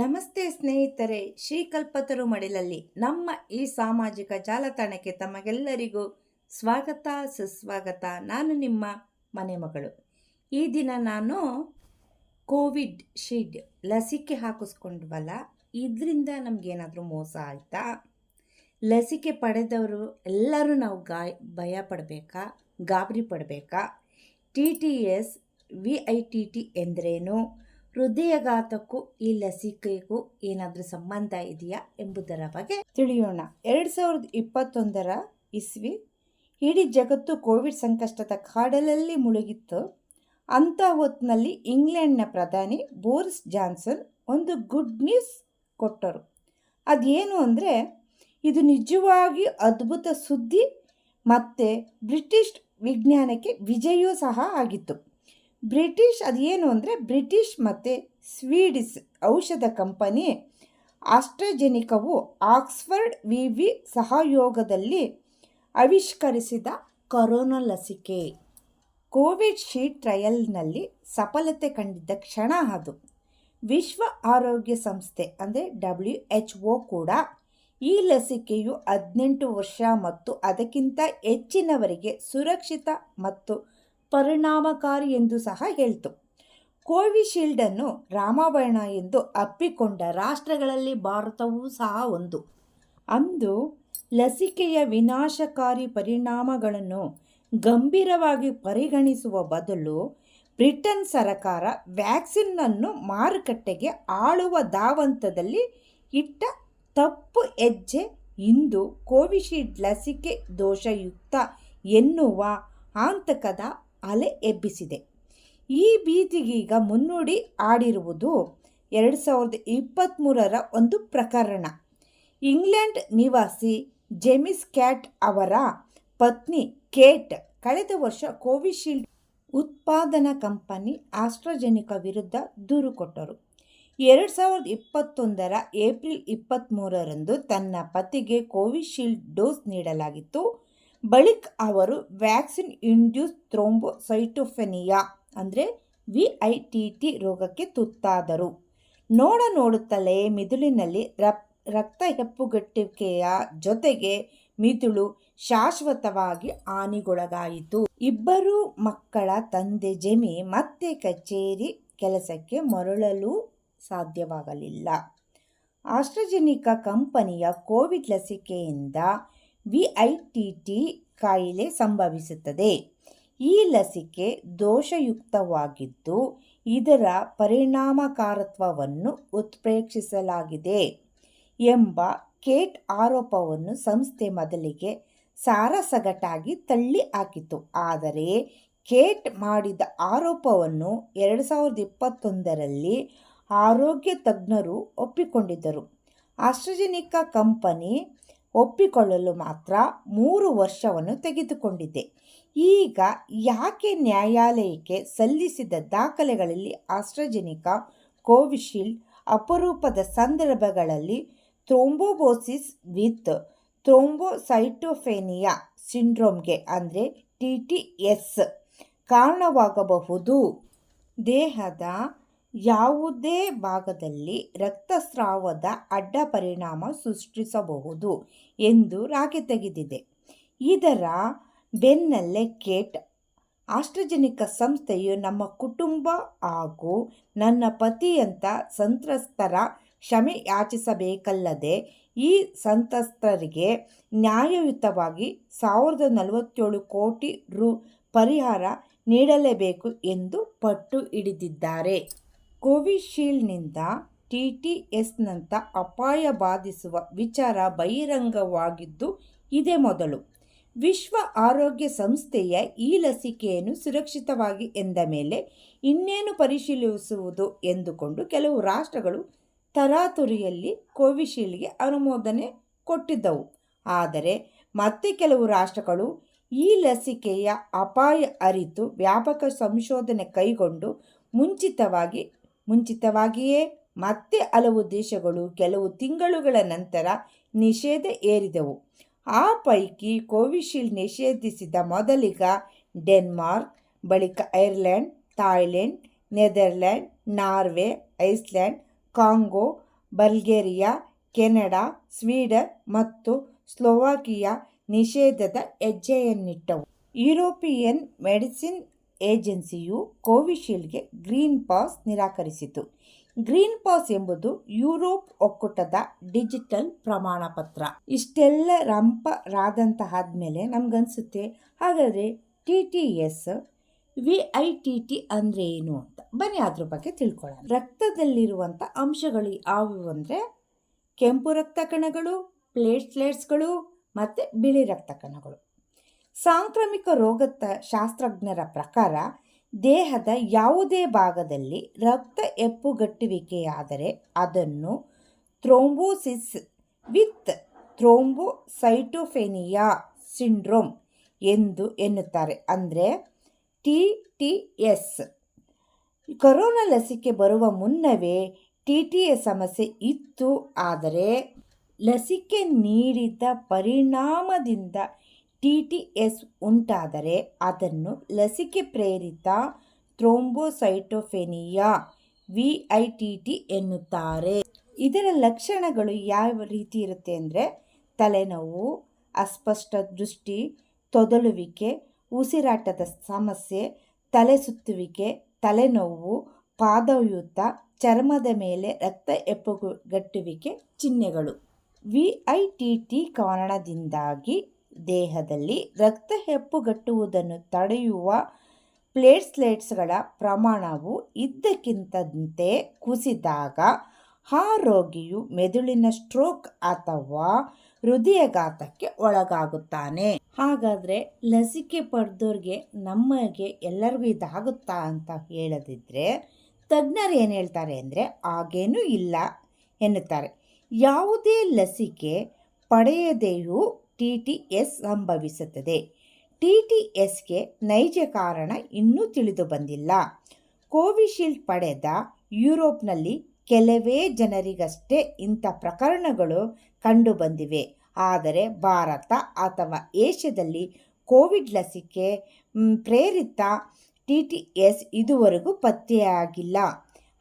ನಮಸ್ತೆ ಸ್ನೇಹಿತರೆ, ಶ್ರೀಕಲ್ಪತರು ಮಡಿಲಲ್ಲಿ. ನಮ್ಮ ಈ ಸಾಮಾಜಿಕ ಜಾಲತಾಣಕ್ಕೆ ತಮಗೆಲ್ಲರಿಗೂ ಸ್ವಾಗತ, ಸುಸ್ವಾಗತ. ನಾನು ನಿಮ್ಮ ಮನೆ ಮಗಳು. ಈ ದಿನ ನಾನು ಕೋವಿಡ್ ಶೀಲ್ಡ್ ಲಸಿಕೆ ಹಾಕಿಸ್ಕೊಂಡ್ವಲ್ಲ, ಇದರಿಂದ ನಮಗೇನಾದರೂ ಮೋಸ ಆಯಿತಾ? ಲಸಿಕೆ ಪಡೆದವರು ಎಲ್ಲರೂ ನಾವು ಗಾಯ, ಭಯ ಪಡಬೇಕಾ? ಗಾಬರಿ ಪಡಬೇಕಾ? T T S V I T T ಎಂದರೇನು? ಹೃದಯಘಾತಕ್ಕೂ ಈ ಲಸಿಕೆಗೂ ಏನಾದರೂ ಸಂಬಂಧ ಇದೆಯಾ ಎಂಬುದರ ಬಗ್ಗೆ ತಿಳಿಯೋಣ. ಎರಡು ಸಾವಿರದ ಇಪ್ಪತ್ತೊಂದರ ಇಸ್ವಿ ಇಡೀ ಜಗತ್ತು ಕೋವಿಡ್ ಸಂಕಷ್ಟದ ಕಾಡಲಲ್ಲಿ ಮುಳುಗಿತ್ತು. ಅಂಥ ಹೊತ್ತಿನಲ್ಲಿ ಇಂಗ್ಲೆಂಡ್ನ ಪ್ರಧಾನಿ ಬೋರಿಸ್ ಜಾನ್ಸನ್ ಒಂದು ಗುಡ್ ನ್ಯೂಸ್ ಕೊಟ್ಟರು. ಅದೇನು ಅಂದರೆ, ಇದು ನಿಜವಾಗಿ ಅದ್ಭುತ ಸುದ್ದಿ ಮತ್ತು ಬ್ರಿಟಿಷ್ ವಿಜ್ಞಾನಕ್ಕೆ ವಿಜಯೂ ಸಹ ಆಗಿತ್ತು. ಬ್ರಿಟಿಷ್ ಅದೇನು ಅಂದರೆ ಬ್ರಿಟಿಷ್ ಮತ್ತು ಸ್ವೀಡಿಸ್ ಔಷಧ ಕಂಪನಿ ಆಸ್ಟ್ರಜೆನಿಕವು ಆಕ್ಸ್ಫರ್ಡ್ ವಿ ವಿ ಸಹಯೋಗದಲ್ಲಿ ಆವಿಷ್ಕರಿಸಿದ ಕೊರೋನಾ ಲಸಿಕೆ. ಕೋವಿಡ್ ಶೀಟ್ ಟ್ರಯಲ್ನಲ್ಲಿ ಸಫಲತೆ ಕಂಡಿದ್ದ ಕ್ಷಣ ಅದು. ವಿಶ್ವ ಆರೋಗ್ಯ ಸಂಸ್ಥೆ ಅಂದರೆ ಡಬ್ಲ್ಯೂ ಎಚ್ ಒ ಕೂಡ ಈ ಲಸಿಕೆಯು ಹದಿನೆಂಟು ವರ್ಷ ಮತ್ತು ಅದಕ್ಕಿಂತ ಹೆಚ್ಚಿನವರಿಗೆ ಸುರಕ್ಷಿತ ಮತ್ತು ಪರಿಣಾಮಕಾರಿ ಎಂದು ಸಹ ಹೇಳ್ತು. ಕೋವಿಶೀಲ್ಡನ್ನು ರಾಮಾಯಣ ಎಂದು ಅಪ್ಪಿಕೊಂಡ ರಾಷ್ಟ್ರಗಳಲ್ಲಿ ಭಾರತವೂ ಸಹ ಒಂದು. ಅಂದು ಲಸಿಕೆಯ ವಿನಾಶಕಾರಿ ಪರಿಣಾಮಗಳನ್ನು ಗಂಭೀರವಾಗಿ ಪರಿಗಣಿಸುವ ಬದಲು ಬ್ರಿಟನ್ ಸರಕಾರ ವ್ಯಾಕ್ಸಿನ್ನನ್ನು ಮಾರುಕಟ್ಟೆಗೆ ಆಳುವ ಧಾವಂತದಲ್ಲಿ ಇಟ್ಟ ತಪ್ಪು ಹೆಜ್ಜೆ ಇಂದು ಕೋವಿಶೀಲ್ಡ್ ಲಸಿಕೆ ದೋಷಯುಕ್ತ ಎನ್ನುವ ಆಂತಕದ ಅಲೆ ಎಬ್ಬಿಸಿದೆ. ಈ ಭೀತಿಗೀಗ ಮುನ್ನುಡಿ ಆಡಿರುವುದು ಎರಡು ಸಾವಿರದ ಇಪ್ಪತ್ತ್ಮೂರರ ಒಂದು ಪ್ರಕರಣ. ಇಂಗ್ಲೆಂಡ್ ನಿವಾಸಿ ಜೆಮಿಸ್ ಕ್ಯಾಟ್ ಅವರ ಪತ್ನಿ ಕೇಟ್ ಕಳೆದ ವರ್ಷ ಕೋವಿಶೀಲ್ಡ್ ಉತ್ಪಾದನಾ ಕಂಪನಿ ಆಸ್ಟ್ರಾಜೆನಿಕಾ ವಿರುದ್ಧ ದೂರು ಕೊಟ್ಟರು. ಎರಡು ಸಾವಿರದ ಇಪ್ಪತ್ತೊಂದರ ಏಪ್ರಿಲ್ ಇಪ್ಪತ್ತ್ಮೂರರಂದು ತನ್ನ ಪತಿಗೆ ಕೋವಿಶೀಲ್ಡ್ ಡೋಸ್ ನೀಡಲಾಗಿತ್ತು. ಬಳಿಕ ಅವರು ವ್ಯಾಕ್ಸಿನ್ ಇಂಡ್ಯೂಸ್ ಥ್ರೋಂಬೋಸೈಟೋಫೆನಿಯಾ, ಅಂದರೆ ವಿ ಐ ಟಿ ಟಿ ರೋಗಕ್ಕೆ ತುತ್ತಾದರು. ನೋಡ ನೋಡುತ್ತಲೇ ಮಿದುಳಿನಲ್ಲಿ ರಕ್ತ ಹೆಪ್ಪುಗಟ್ಟುವಿಕೆಯ ಜೊತೆಗೆ ಮಿದುಳು ಶಾಶ್ವತವಾಗಿ ಹಾನಿಗೊಳಗಾಯಿತು. ಇಬ್ಬರು ಮಕ್ಕಳ ತಂದೆ ಜೆಮಿ ಮತ್ತೆ ಕಚೇರಿ ಕೆಲಸಕ್ಕೆ ಮರಳಲು ಸಾಧ್ಯವಾಗಲಿಲ್ಲ. ಆಸ್ಟ್ರಜೆನಿಕಾ ಕಂಪನಿಯ ಕೋವಿಡ್ ಲಸಿಕೆಯಿಂದ ವಿ ಐ ಟಿ ಟಿ ಕಾಯಿಲೆ ಸಂಭವಿಸುತ್ತದೆ. ಈ ಲಸಿಕೆ ದೋಷಯುಕ್ತವಾಗಿದ್ದು, ಇದರ ಪರಿಣಾಮಕಾರತ್ವವನ್ನು ಉತ್ಪ್ರೇಕ್ಷಿಸಲಾಗಿದೆ ಎಂಬ ಕೇಟ್ ಆರೋಪವನ್ನು ಸಂಸ್ಥೆ ಮೊದಲಿಗೆ ಸಾರಸಗಟಾಗಿ ತಳ್ಳಿ ಹಾಕಿತು ಆದರೆ, ಕೇಟ್ ಮಾಡಿದ ಆರೋಪವನ್ನು ಎರಡು ಸಾವಿರದ ಇಪ್ಪತ್ತೊಂದರಲ್ಲಿ ಆರೋಗ್ಯ ತಜ್ಞರು ಒಪ್ಪಿಕೊಂಡಿದ್ದರು. ಆಸ್ಟ್ರಜೆನಿಕಾ ಕಂಪನಿ ಒಪ್ಪಿಕೊಳ್ಳಲು ಮಾತ್ರ ಮೂರು ವರ್ಷವನ್ನು ತೆಗೆದುಕೊಂಡಿದೆ ಈಗ ಯಾಕೆ ನ್ಯಾಯಾಲಯಕ್ಕೆ ಸಲ್ಲಿಸಿದ ದಾಖಲೆಗಳಲ್ಲಿ ಆಸ್ಟ್ರಜೆನಿಕ, ಕೋವಿಶೀಲ್ಡ್, ಅಪರೂಪದ ಸಂದರ್ಭಗಳಲ್ಲಿ ಥ್ರೋಂಬೋಬೋಸಿಸ್ ವಿತ್ ಥ್ರೋಂಬೋಸೈಟೋಫೇನಿಯಾ ಸಿಂಡ್ರೋಮ್ಗೆ ಅಂದರೆ ಟಿ ಟಿ ಎಸ್ ಕಾರಣವಾಗಬಹುದು. ದೇಹದ ಯಾವುದೇ ಭಾಗದಲ್ಲಿ ರಕ್ತಸ್ರಾವದ ಅಡ್ಡ ಪರಿಣಾಮ ಸೃಷ್ಟಿಸಬಹುದು ಎಂದು ರಾಗೆ ತೆಗೆದಿದೆ. ಇದರ ಬೆನ್ನಲ್ಲೇ ಕೇಟ್ ಆಸ್ಟ್ರಜನಿಕ ಸಂಸ್ಥೆಯು ನಮ್ಮ ಕುಟುಂಬ ಹಾಗೂ ನನ್ನ ಪತಿಯಂತ ಸಂತ್ರಸ್ತರ ಕ್ಷಮೆ ಯಾಚಿಸಬೇಕಲ್ಲದೆ ಈ ಸಂತ್ರಸ್ತರಿಗೆ ನ್ಯಾಯಯುತವಾಗಿ ಸಾವಿರದ ನಲವತ್ತೇಳು ಕೋಟಿ ರು ಪರಿಹಾರ ನೀಡಲೇಬೇಕು ಎಂದು ಪಟ್ಟು ಹಿಡಿದಿದ್ದಾರೆ. ಕೋವಿಶೀಲ್ಡ್ನಿಂದ ಟಿ ಟಿ ಎಸ್ನಂಥ ಅಪಾಯ ಬಾಧಿಸುವ ವಿಚಾರ ಬಹಿರಂಗವಾಗಿದ್ದು ಇದೇ ಮೊದಲು. ವಿಶ್ವ ಆರೋಗ್ಯ ಸಂಸ್ಥೆಯ ಈ ಲಸಿಕೆಯನ್ನು ಸುರಕ್ಷಿತವಾಗಿ ಎಂದ ಮೇಲೆ ಇನ್ನೇನು ಪರಿಶೀಲಿಸುವುದು ಎಂದುಕೊಂಡು ಕೆಲವು ರಾಷ್ಟ್ರಗಳು ತರಾತುರಿಯಲ್ಲಿ ಕೋವಿಶೀಲ್ಡ್ಗೆ ಅನುಮೋದನೆ ಕೊಟ್ಟಿದ್ದವು. ಆದರೆ ಮತ್ತೆ ಕೆಲವು ರಾಷ್ಟ್ರಗಳು ಈ ಲಸಿಕೆಯ ಅಪಾಯ ಅರಿತು ವ್ಯಾಪಕ ಸಂಶೋಧನೆ ಕೈಗೊಂಡು ಮುಂಚಿತವಾಗಿ ಮುಂಚಿತವಾಗಿಯೇ ಮತ್ತೆ ಹಲವು ದೇಶಗಳು ಕೆಲವು ತಿಂಗಳುಗಳ ನಂತರ ನಿಷೇಧ ಏರಿದವು. ಆ ಪೈಕಿ ಕೋವಿಶೀಲ್ಡ್ ನಿಷೇಧಿಸಿದ ಮೊದಲಿಗ ಡೆನ್ಮಾರ್ಕ್, ಬಳಿಕ Ireland, Thailand Netherland Norway Iceland Congo, Bulgaria, Canada, Sweden ಮತ್ತು ಸ್ಲೋವಾಕಿಯಾ ನಿಷೇಧದ ಹೆಜ್ಜೆಯನ್ನಿಟ್ಟವು. ಯುರೋಪಿಯನ್ ಮೆಡಿಸಿನ್ ಏಜೆನ್ಸಿಯು ಕೋವಿಶೀಲ್ಡ್ಗೆ ಗ್ರೀನ್ ಪಾಸ್ ನಿರಾಕರಿಸಿತು. ಗ್ರೀನ್ ಪಾಸ್ ಎಂಬುದು ಯುರೋಪ್ ಒಕ್ಕೂಟದ ಡಿಜಿಟಲ್ ಪ್ರಮಾಣಪತ್ರ. ಇಷ್ಟೆಲ್ಲ ರಂಪರಾದಂತಹಾದ್ಮೇಲೆ ನಮ್ಗನ್ಸುತ್ತೆ, ಹಾಗಾದರೆ T T S, V I T T ಅಂದರೆ ಏನು ಅಂತ? ಬನ್ನಿ ಅದ್ರ ಬಗ್ಗೆ ತಿಳ್ಕೊಳ್ಳೋಣ. ರಕ್ತದಲ್ಲಿರುವಂಥ ಅಂಶಗಳು ಯಾವುವು ಅಂದರೆ ಕೆಂಪು ರಕ್ತ ಕಣಗಳು, ಪ್ಲೇಟ್ಲೆಟ್ಸ್ಗಳು ಮತ್ತು ಬಿಳಿ ರಕ್ತ ಕಣಗಳು. ಸಾಂಕ್ರಾಮಿಕ ರೋಗ ಶಾಸ್ತ್ರಜ್ಞರ ಪ್ರಕಾರ ದೇಹದ ಯಾವುದೇ ಭಾಗದಲ್ಲಿ ರಕ್ತ ಹೆಪ್ಪುಗಟ್ಟುವಿಕೆಯಾದರೆ ಅದನ್ನು ಥ್ರೋಂಬೋಸಿಸ್ ವಿತ್ ಥ್ರೋಂಬೋಸೈಟೋಫೆನಿಯಾ ಸಿಂಡ್ರೋಮ್ ಎಂದು ಎನ್ನುತ್ತಾರೆ. ಅಂದರೆ ಟಿ ಟಿ ಎಸ್. ಕರೋನಾ ಲಸಿಕೆ ಬರುವ ಮುನ್ನವೇ ಟಿ ಟಿ ಎಸ್ ಸಮಸ್ಯೆ ಇತ್ತು, ಆದರೆ ಲಸಿಕೆ ನೀಡಿದ ಪರಿಣಾಮದಿಂದ ಟಿ ಟಿ ಎಸ್ ಉಂಟಾದರೆ ಅದನ್ನು ಲಸಿಕೆ ಪ್ರೇರಿತ thrombocytopenia V I T T ಎನ್ನುತ್ತಾರೆ. ಇದರ ಲಕ್ಷಣಗಳು ಯಾವ ರೀತಿ ಇರುತ್ತೆ ಅಂದರೆ ತಲೆನೋವು, ಅಸ್ಪಷ್ಟ ದೃಷ್ಟಿ, ತೊದಲುವಿಕೆ, ಉಸಿರಾಟದ ಸಮಸ್ಯೆ, ತಲೆ ಸುತ್ತುವಿಕೆ, ತಲೆನೋವು ಪಾದಯುತ ಚರ್ಮದ ಮೇಲೆ ರಕ್ತ ಎಪ್ಪುಗಟ್ಟುವಿಕೆ ಚಿಹ್ನೆಗಳು. ವಿ ಐ ಟಿ ಟಿ ಕಾರಣದಿಂದಾಗಿ ದೇಹದಲ್ಲಿ ರಕ್ತ ಹೆಪ್ಪುಗಟ್ಟುವುದನ್ನು ತಡೆಯುವ ಪ್ಲೇಟ್ಸ್ಲೆಟ್ಸ್ಗಳ ಪ್ರಮಾಣವು ಇದ್ದಕ್ಕಿಂತಂತೆ ಕುಸಿದಾಗ ಆ ರೋಗಿಯು ಮೆದುಳಿನ ಸ್ಟ್ರೋಕ್ ಅಥವಾ ಹೃದಯಘಾತಕ್ಕೆ ಒಳಗಾಗುತ್ತಾನೆ. ಹಾಗಾದರೆ ಲಸಿಕೆ ಪಡೆದವ್ರಿಗೆ ನಮಗೆ ಎಲ್ಲರಿಗೂ ಇದಾಗುತ್ತಾ ಅಂತ ಹೇಳದಿದ್ದರೆ ತಜ್ಞರು ಏನು ಹೇಳ್ತಾರೆ ಅಂದರೆ ಹಾಗೇನೂ ಇಲ್ಲ ಎನ್ನುತ್ತಾರೆ. ಯಾವುದೇ ಲಸಿಕೆ ಪಡೆಯದೆಯೂ ಟಿ ಟಿ ಎಸ್ ಸಂಭವಿಸುತ್ತದೆ. ಟಿ ಟಿ ಎಸ್ಗೆ ನೈಜ ಕಾರಣ ಇನ್ನೂ ತಿಳಿದು ಬಂದಿಲ್ಲ. ಕೋವಿಶೀಲ್ಡ್ ಪಡೆದ ಯುರೋಪ್ನಲ್ಲಿ ಕೆಲವೇ ಜನರಿಗಷ್ಟೇ ಇಂಥ ಪ್ರಕರಣಗಳು ಕಂಡುಬಂದಿವೆ ಆದರೆ ಭಾರತ ಅಥವಾ ಏಷ್ಯಾದಲ್ಲಿ ಕೋವಿಡ್ ಲಸಿಕೆ ಪ್ರೇರಿತ ಟಿ ಟಿ ಎಸ್ ಇದುವರೆಗೂ ಪತ್ತೆಯಾಗಿಲ್ಲ.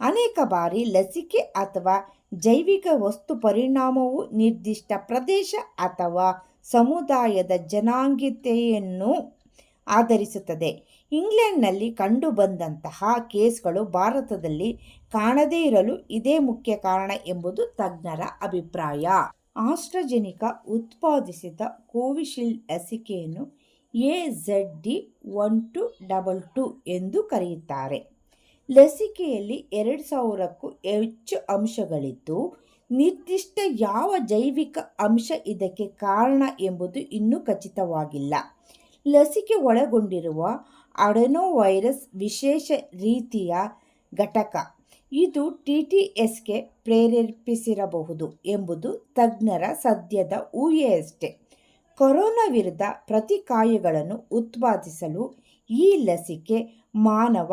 ಅನೇಕ ಬಾರಿ ಲಸಿಕೆ ಅಥವಾ ಜೈವಿಕ ವಸ್ತು ಪರಿಣಾಮವು ನಿರ್ದಿಷ್ಟ ಪ್ರದೇಶ ಅಥವಾ ಸಮುದಾಯದ ಜನಾಂಗೀಯತೆಯನ್ನು ಆಧರಿಸುತ್ತದೆ. ಇಂಗ್ಲೆಂಡ್ನಲ್ಲಿ ಕಂಡುಬಂದಂತಹ ಕೇಸ್ಗಳು ಭಾರತದಲ್ಲಿ ಕಾಣದೇ ಇರಲು ಇದೇ ಮುಖ್ಯ ಕಾರಣ ಎಂಬುದು ತಜ್ಞರ ಅಭಿಪ್ರಾಯ. ಆಸ್ಟ್ರಜೆನಿಕ ಉತ್ಪಾದಿಸಿದ ಕೋವಿಶೀಲ್ಡ್ ಲಸಿಕೆಯನ್ನು A Z D one two double two ಎಂದು ಕರೆಯುತ್ತಾರೆ. ಲಸಿಕೆಯಲ್ಲಿ ಎರಡು ಸಾವಿರಕ್ಕೂ ಹೆಚ್ಚು ಅಂಶಗಳಿದ್ದು ನಿರ್ದಿಷ್ಟ ಯಾವ ಜೈವಿಕ ಅಂಶ ಇದಕ್ಕೆ ಕಾರಣ ಎಂಬುದು ಇನ್ನೂ ಖಚಿತವಾಗಿಲ್ಲ. ಲಸಿಕೆ ಒಳಗೊಂಡಿರುವ ಅಡೆನೋವೈರಸ್ ವಿಶೇಷ ರೀತಿಯ ಘಟಕ. ಇದು ಟಿ ಟಿ ಎಸ್ಗೆ ಪ್ರೇರೇಪಿಸಿರಬಹುದು ಎಂಬುದು ತಜ್ಞರ ಸದ್ಯದ ಊಹೆಯಷ್ಟೇ ಕೊರೋನಾ ವಿರುದ್ಧ ಪ್ರತಿಕಾಯಗಳನ್ನು ಉತ್ಪಾದಿಸಲು ಈ ಲಸಿಕೆ ಮಾನವ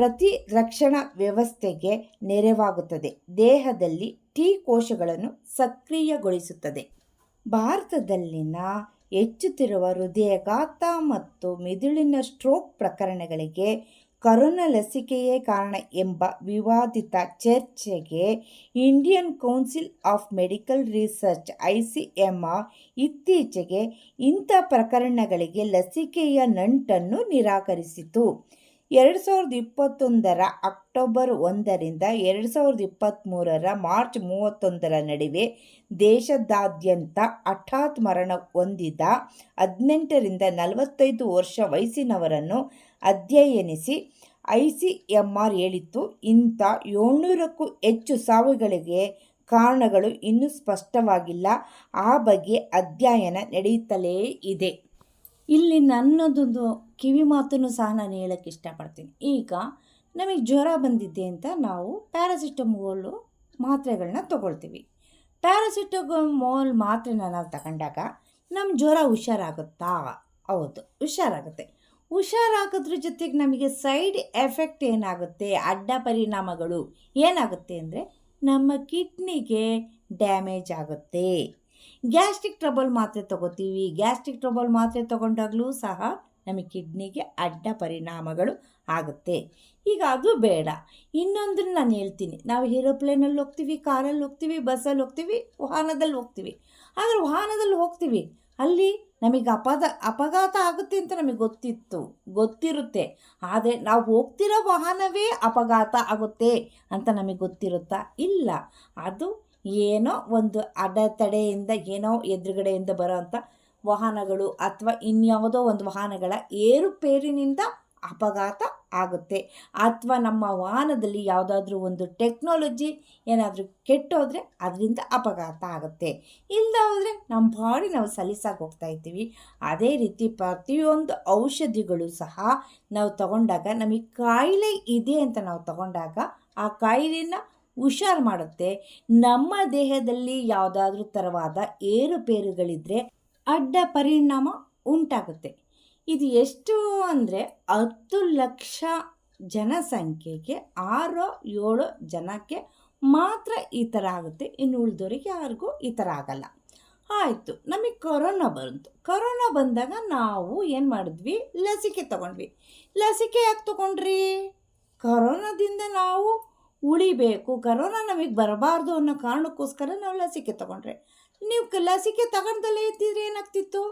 ಪ್ರತಿರಕ್ಷಣಾ ವ್ಯವಸ್ಥೆಗೆ ನೆರವಾಗುತ್ತದೆ. ದೇಹದಲ್ಲಿ ಟಿ ಕೋಶಗಳನ್ನು ಸಕ್ರಿಯಗೊಳಿಸುತ್ತದೆ. ಭಾರತದಲ್ಲಿನ ಹೆಚ್ಚುತ್ತಿರುವ ಹೃದಯಘಾತ ಮತ್ತು ಮಿದುಳಿನ ಸ್ಟ್ರೋಕ್ ಪ್ರಕರಣಗಳಿಗೆ ಕರೋನಾ ಲಸಿಕೆಯೇ ಕಾರಣ ಎಂಬ ವಿವಾದಿತ ಚರ್ಚೆಗೆ Indian Council of Medical Research I C M ಇತ್ತೀಚೆಗೆ ಇಂಥ ಪ್ರಕರಣಗಳಿಗೆ ಲಸಿಕೆಯ ನಂಟನ್ನು ನಿರಾಕರಿಸಿತು. ಎರಡು ಸಾವಿರದ ಇಪ್ಪತ್ತೊಂದರ ಅಕ್ಟೋಬರ್ ಒಂದರಿಂದ ಎರಡು ಸಾವಿರದ ಇಪ್ಪತ್ತ್ಮೂರರ ಮಾರ್ಚ್ ಮೂವತ್ತೊಂದರ ನಡುವೆ ದೇಶದಾದ್ಯಂತ ಹಠಾತ್ ಮರಣ ಹೊಂದಿದ ಹದಿನೆಂಟರಿಂದ ನಲವತ್ತೈದು ವರ್ಷ ವಯಸ್ಸಿನವರನ್ನು ಅಧ್ಯಯನಿಸಿ ಐ ಸಿ ಎಂ ಆರ್ ಹೇಳಿತ್ತು. ಇಂಥ ಏಳ್ನೂರಕ್ಕೂ ಹೆಚ್ಚು ಸಾವುಗಳಿಗೆ ಕಾರಣಗಳು ಇನ್ನೂ ಸ್ಪಷ್ಟವಾಗಿಲ್ಲ. ಆ ಬಗ್ಗೆ ಅಧ್ಯಯನ ನಡೆಯುತ್ತಲೇ ಇದೆ. ಇಲ್ಲಿ ನನ್ನದೊಂದು ಕಿವಿ ಮಾತನ್ನು ಸಹ ನಾನು ಹೇಳೋಕ್ಕೆ ಇಷ್ಟಪಡ್ತೀನಿ. ಈಗ ನಮಗೆ ಜ್ವರ ಬಂದಿದೆ ಅಂತ ನಾವು ಪ್ಯಾರಾಸಿಟಮೋಲು ಮಾತ್ರೆಗಳನ್ನ ತೊಗೊಳ್ತೀವಿ. ಪ್ಯಾರಾಸಿಟಮೋಲ್ ಮಾತ್ರೆನ ನಾವು ತಗೊಂಡಾಗ ನಮ್ಮ ಜ್ವರ ಹುಷಾರಾಗುತ್ತಾ? ಹೌದು, ಹುಷಾರಾಗುತ್ತೆ. ಹುಷಾರಾಗೋದ್ರ ಜೊತೆಗೆ ನಮಗೆ ಸೈಡ್ ಎಫೆಕ್ಟ್ ಏನಾಗುತ್ತೆ? ಅಡ್ಡ ಪರಿಣಾಮಗಳು ಏನಾಗುತ್ತೆ ಅಂದರೆ ನಮ್ಮ ಕಿಡ್ನಿಗೆ ಡ್ಯಾಮೇಜ್ ಆಗುತ್ತೆ. ಗ್ಯಾಸ್ಟ್ರಿಕ್ ಟ್ರಬಲ್ ಮಾತ್ರೆ ತಗೋತೀವಿ ಗ್ಯಾಸ್ಟ್ರಿಕ್ ಟ್ರಬಲ್ ಮಾತ್ರೆ ತಗೊಂಡಾಗಲೂ ಸಹ ನಮಗೆ ಕಿಡ್ನಿಗೆ ಅಡ್ಡ ಪರಿಣಾಮಗಳು ಆಗುತ್ತೆ. ಈಗ ಅದು ಬೇಡ. ಇನ್ನೊಂದನ್ನು ನಾನು ಹೇಳ್ತೀನಿ. ನಾವು ಏರೋಪ್ಲೇನಲ್ಲಿ ಹೋಗ್ತೀವಿ, ಕಾರಲ್ಲಿ ಹೋಗ್ತೀವಿ, ಬಸ್ಸಲ್ಲಿ ಹೋಗ್ತೀವಿ, ವಾಹನದಲ್ಲಿ ಹೋಗ್ತೀವಿ. ಆದರೆ ವಾಹನದಲ್ಲಿ ಹೋಗ್ತೀವಿ. ಅಲ್ಲಿ ನಮಗೆ ಅಪದ, ಅಪಘಾತ ಆಗುತ್ತೆ ಅಂತ ನಮಗೆ ಗೊತ್ತಿತ್ತು, ಗೊತ್ತಿರುತ್ತೆ. ಆದರೆ ನಾವು ಹೋಗ್ತಿರೋ ವಾಹನವೇ ಅಪಘಾತ ಆಗುತ್ತೆ ಅಂತ ನಮಗೆ ಗೊತ್ತಿರುತ್ತಾ? ಇಲ್ಲ. ಅದು ಏನೋ ಒಂದು ಅಡೆತಡೆಯಿಂದ, ಏನೋ ಎದುರುಗಡೆಯಿಂದ ಬರೋವಂಥ ವಾಹನಗಳು ಅಥವಾ ಇನ್ಯಾವುದೋ ಒಂದು ವಾಹನಗಳ ಏರುಪೇರಿನಿಂದ ಅಪಘಾತ ಆಗುತ್ತೆ. ಅಥವಾ ನಮ್ಮ ವಾಹನದಲ್ಲಿ ಯಾವುದಾದ್ರೂ ಒಂದು ಟೆಕ್ನಾಲಜಿ ಏನಾದರೂ ಕೆಟ್ಟೋದ್ರೆ ಅದರಿಂದ ಅಪಘಾತ ಆಗುತ್ತೆ. ಇಲ್ಲದೋದ್ರೆ ನಮ್ಮ ಬಾಡಿ ನಾವು ಸಲೀಸಾಗಿ ಹೋಗ್ತಾ ಇರ್ತೀವಿ ಅದೇ ರೀತಿ ಪ್ರತಿಯೊಂದು ಔಷಧಿಗಳು ಸಹ ನಾವು ತಗೊಂಡಾಗ ನಮಗೆ ಕಾಯಿಲೆ ಇದೆ ಅಂತ ನಾವು ತಗೊಂಡಾಗ ಆ ಕಾಯಿಲೆನ ಹುಷಾರು ಮಾಡುತ್ತೆ. ನಮ್ಮ ದೇಹದಲ್ಲಿ ಯಾವುದಾದ್ರೂ ಥರವಾದ ಏರುಪೇರುಗಳಿದ್ದರೆ ಅಡ್ಡ ಪರಿಣಾಮ ಉಂಟಾಗುತ್ತೆ. ಇದು ಎಷ್ಟು ಅಂದರೆ ಹತ್ತು ಲಕ್ಷ ಜನಸಂಖ್ಯೆಗೆ ಆರು ಏಳು ಜನಕ್ಕೆ ಮಾತ್ರ ಈ ಥರ ಆಗುತ್ತೆ. ಇನ್ನು ಉಳಿದವರಿಗೆ ಯಾರಿಗೂ ಈ ಥರ ಆಗಲ್ಲ. ಆಯಿತು, ನಮಗೆ ಕೊರೋನಾ ಬಂತು. ಕೊರೋನಾ ಬಂದಾಗ ನಾವು ಏನು ಮಾಡಿದ್ವಿ? ಲಸಿಕೆ ತಗೊಂಡ್ವಿ. ಲಸಿಕೆ ಯಾಕೆ ತಗೊಂಡ್ರಿ? ಕೊರೋನಾದಿಂದ ನಾವು ಉಳಿಬೇಕು. ಕರೋನಾ ನಮಗೆ ಬರಬಾರ್ದು ಅನ್ನೋ ಕಾರಣಕ್ಕೋಸ್ಕರ ನಾವು ಲಸಿಕೆ ತಗೊಂಡ್ರೆ. ನೀವು ಲಸಿಕೆ ತಗೊಂಡಲ್ಲೇ ಇದ್ದಿದ್ರೆ ಏನಾಗ್ತಿತ್ತು?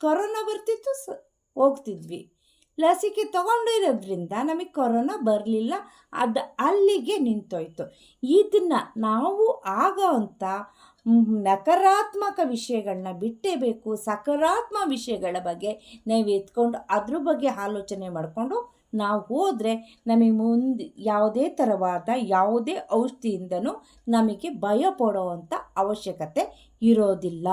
ಕೊರೋನಾ ಬರ್ತಿತ್ತು ಸ ಹೋಗ್ತಿದ್ವಿ. ಲಸಿಕೆ ತಗೊಂಡಿರೋದ್ರಿಂದ ನಮಗೆ ಕೊರೋನಾ ಬರಲಿಲ್ಲ. ಅದು ಅಲ್ಲಿಗೆ ನಿಂತೋಯ್ತು. ಇದನ್ನು ನಾವು ಆಗೋವಂಥ ನಕಾರಾತ್ಮಕ ವಿಷಯಗಳನ್ನ ಬಿಟ್ಟೇಬೇಕು ಸಕಾರಾತ್ಮಕ ವಿಷಯಗಳ ಬಗ್ಗೆ ನಾವು ಎತ್ಕೊಂಡು ಅದ್ರ ಬಗ್ಗೆ ಆಲೋಚನೆ ಮಾಡಿಕೊಂಡು ನಾವು ಹೋದರೆ ನಮಗೆ ಮುಂದೆ ಯಾವುದೇ ಥರವಾದ ಯಾವುದೇ ಔಷಧಿಯಿಂದನೂ ನಮಗೆ ಭಯ ಪಡೋವಂಥ ಅವಶ್ಯಕತೆ ಇರೋದಿಲ್ಲ